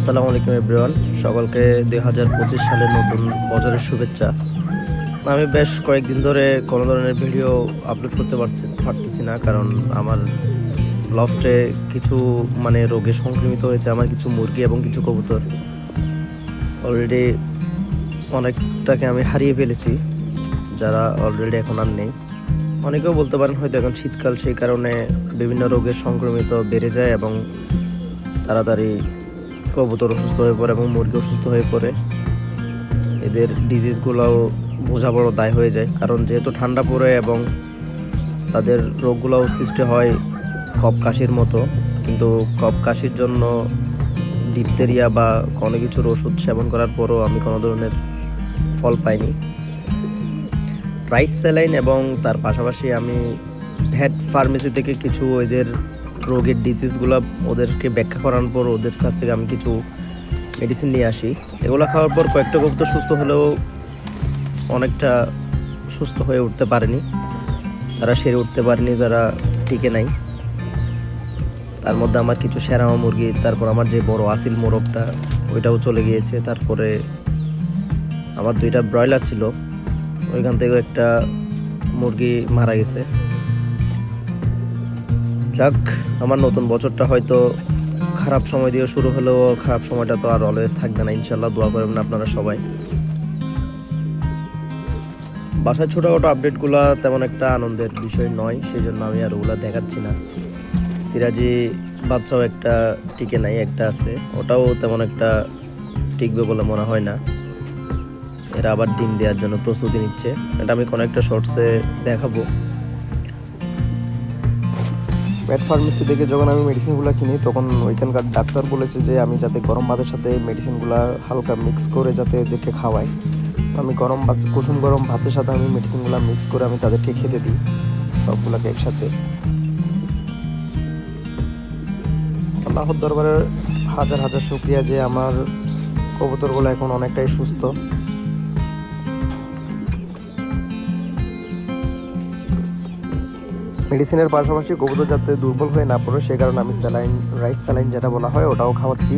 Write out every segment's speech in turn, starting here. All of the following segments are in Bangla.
আসসালামু আলাইকুম এভরিওয়ান। সকলকে দুই হাজার পঁচিশ সালের নতুন বছরের শুভেচ্ছা। আমি বেশ কয়েকদিন ধরে কোনো ধরনের ভিডিও আপলোড করতে পারছি পারতেছি না, কারণ আমার লফটে কিছু মানে রোগে সংক্রমিত হয়েছে, আমার কিছু মুরগি এবং কিছু কবুতর। অলরেডি অনেকটাকে আমি হারিয়ে ফেলেছি, যারা অলরেডি এখন আর নেই। অনেকেও বলতে পারেন হয়তো এখন শীতকাল, সেই কারণে বিভিন্ন রোগের সংক্রমিত বেড়ে যায় এবং তাড়াতাড়ি কবুতর অসুস্থ হয়ে পড়ে এবং মুরগি অসুস্থ হয়ে পড়ে। এদের ডিজিজগুলোও বোঝা বড় দায় হয়ে যায়। কারণ যেহেতু ঠান্ডা পড়ে এবং তাদের রোগগুলোও সৃষ্টি হয় কপ কাশির মতো, কিন্তু কপ কাশির জন্য ডিপতেরিয়া বা কোনো কিছুর ওষুধ সেবন করার পরও আমি কোনো ধরনের ফল পাইনি। রাইস স্যালাইন এবং তার পাশাপাশি আমি ভ্যাট ফার্মেসি থেকে কিছু এদের রোগের ডিজিজগুলো ওদেরকে ব্যাখ্যা করার পর ওদের কাছ থেকে আমি কিছু মেডিসিন নিয়ে আসি। এগুলো খাওয়ার পর কয়েকটা কবুতর সুস্থ হলেও অনেকটা সুস্থ হয়ে উঠতে পারেনি। তারা সেরে উঠতে পারেনি, তারা টিকে নাই। তার মধ্যে আমার কিছু সেরামা মুরগি, তারপর আমার যে বড় আসিল মোরগটা, ওইটাও চলে গিয়েছে। তারপরে আমার দুইটা ব্রয়লার ছিল। ওইখান থেকেও একটা মুরগি মারা গেছে। যাক, আমার নতুন বছরটা হয়তো খারাপ সময় দিয়ে শুরু হলেও খারাপ সময়টা তো আর অলওয়েজ থাকবে না ইনশাল্লাহ দোয়া করবেন আপনারা সবাই। বাসায় ছোটোখাটো আপডেটগুলো তেমন একটা আনন্দের বিষয় নয় সেই জন্য আমি আর ওগুলো দেখাচ্ছি না। সিরাজি বাচ্চাও একটা টিকে নাই, একটা আছে, ওটাও তেমন একটা টিকবে বলে মনে হয় না। এরা আবার ডিম দেওয়ার জন্য প্রস্তুতি নিচ্ছে এটা আমি কোনো একটা শর্টসে দেখাবো। পেট ফার্মেসি থেকে যখন আমি মেডিসিনগুলো কিনি, তখন ওইখানকার ডাক্তার বলেছে যে, আমি যাতে গরম ভাতের সাথে মেডিসিনগুলো হালকা মিক্স করে যাতে এদেরকে খাওয়াই। তো আমি গরম ভাত, কুসুম গরম ভাতের সাথে আমি মেডিসিনগুলো মিক্স করে আমি তাদেরকে খেতে দিই, সবগুলোকে একসাথে। আল্লাহর দরবারের হাজার হাজার শুক্রিয়া যে, আমার কবুতরগুলো এখন অনেকটাই সুস্থ। মেডিসিনের পাশাপাশি কবুতর যাতে দুর্বল হয়ে না পড়ে, সে কারণে আমি স্যালাইন, রাইস স্যালাইন যেটা বলা হয়, ওটাও খাওয়াচ্ছি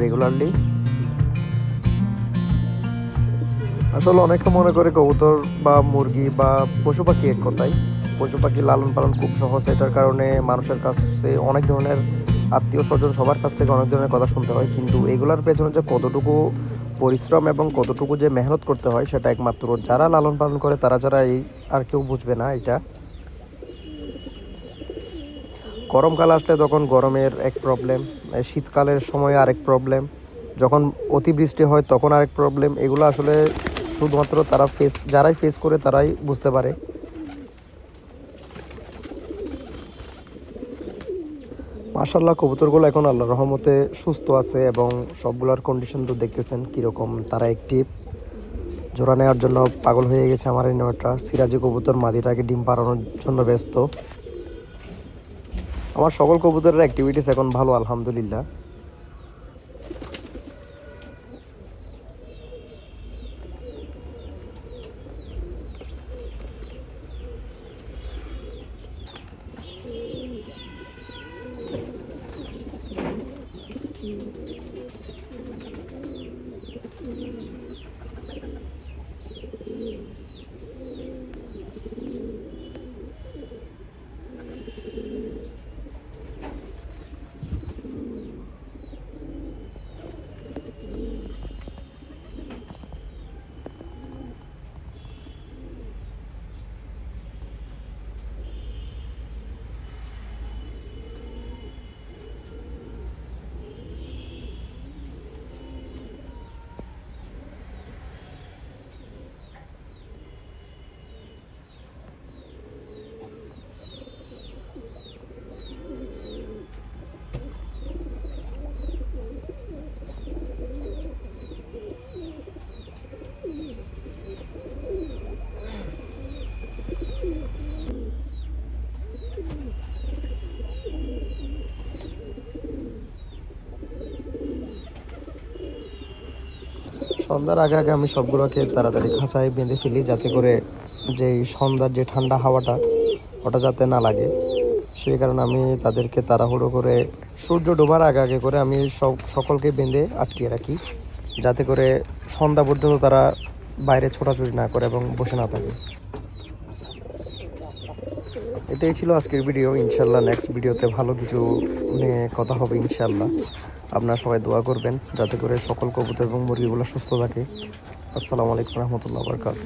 রেগুলারলি আসলে অনেকে মনে করে কবুতর বা মুরগি বা পশু পাখি এক কথাই পশু পাখি লালন পালন খুব সহজ, এটার কারণে মানুষের কাছে অনেক ধরনের আত্মীয় স্বজন সবার কাছ থেকে অনেক ধরনের কথা শুনতে হয়, কিন্তু এগুলার পেছনে যে কতটুকু পরিশ্রম এবং কতটুকু যে মেহনত করতে হয়, সেটা একমাত্র যারা লালন পালন করে, তারা যারা এই আর কেউ বুঝবে না এটা। গরমকাল আসলে তখন গরমের এক প্রবলেম শীতকালের সময় আরেক প্রবলেম যখন অতিবৃষ্টি হয় তখন আরেক প্রবলেম এগুলো আসলে শুধুমাত্র তারা ফেস যারাই ফেস করে তারাই বুঝতে পারে। মার্শাল্লাহ কবুতরগুলো এখন আল্লাহ রহমতে সুস্থ আছে এবং সবগুলোর কন্ডিশন তো দেখতেছেন কীরকম। তারা একটি জোড়া নেওয়ার জন্য পাগল হয়ে গেছে আমার এই নয়টা সিরাজি কবুতর মাদিটাকে ডিম পাড়ানোর জন্য ব্যস্ত। আমার সকল কবুতরের অ্যাক্টিভিটিস এখন ভালো আলহামদুলিল্লাহ। সন্ধ্যার আগে আগে আমি সবগুলোকে তাড়াতাড়ি খাঁচায় বেঁধে ফেলি যাতে করে যে সন্ধ্যার যে ঠান্ডা হাওয়াটা, ওটা যাতে না লাগে। সেই কারণে আমি তাদেরকে তাড়াহুড়ো করে সূর্য ডোবার আগে আগে করে আমি সব, সকলকে বেঁধে আটকিয়ে রাখি, যাতে করে সন্ধ্যা পর্যন্ত তারা বাইরে ছোটাছুটি না করে এবং বসে না থাকে। এটাই ছিল আজকের ভিডিও। ইনশাল্লাহ নেক্সট ভিডিওতে ভালো কিছু নিয়ে কথা হবে ইনশাল্লাহ। আপনারা সবাই দোয়া করবেন, যাতে করে সকল কবুতর এবং মুরগিগুলো সুস্থ থাকে। আসসালামু আলাইকুম রহমতুল্লাহ বরকাত।